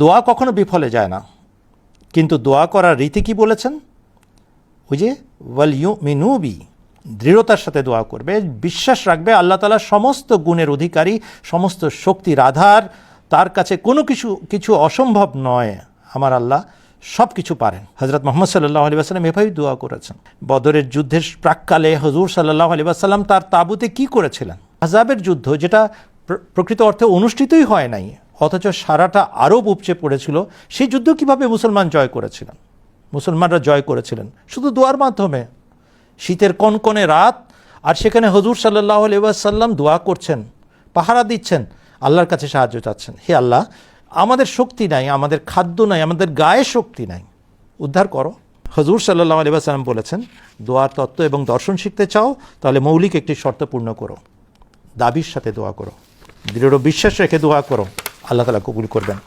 দোয়া কখনো বিফলে যায় না। কিন্তু দোয়া করার রীতি কি বলেছেন? ওই যে, ওয়াল ইউ মিনুবি দৃঢ়তার সাথে দোয়া করবে, বিশ্বাস রাখবে, আল্লাহ তালা সমস্ত গুণের অধিকারী, সমস্ত শক্তির আধার, তার কাছে কোনো কিছু কিছু অসম্ভব নয়। আমার আল্লাহ সব কিছু পারেন। হজরত মোহাম্মদ সাল্লাহ আলী আসালাম এভাবেই দোয়া করেছেন। বদরের যুদ্ধের প্রাককালে হজুর সাল্লাহ আলী আসাল্লাম তার তাঁবুতে কি করেছিলেন? আজাবের যুদ্ধ, যেটা প্র- প্রকৃত অর্থে অনুষ্ঠিতই হয় নাই। অথচ সারাটা আরব উপচে পড়েছিল। সেই যুদ্ধ কীভাবে মুসলমান জয় করেছিলেন? মুসলমানরা জয় করেছিলেন শুধু দোয়ার মাধ্যমে। শীতের কনকনে রাত, আর সেখানে হজুর সাল্লাহ আলিবাসাল্লাম দোয়া করছেন, পাহারা দিচ্ছেন, আল্লাহর কাছে সাহায্য চাচ্ছেন। হে আল্লাহ, আমাদের শক্তি নাই, আমাদের খাদ্য নাই, আমাদের গায়ে শক্তি নাই। উদ্ধার করো। হজুর সাল্লাহ আলিবাসাল্লাম বলেছেন, দোয়ার তত্ত্ব এবং দর্শন শিখতে চাও, তাহলে মৌলিক একটি শর্ত পূর্ণ করো। দাবির সাথে দোয়া করো। দৃঢ় বিশ্বাস রেখে দোয়া করো। আল্লাহ তালা কবুল করবেন।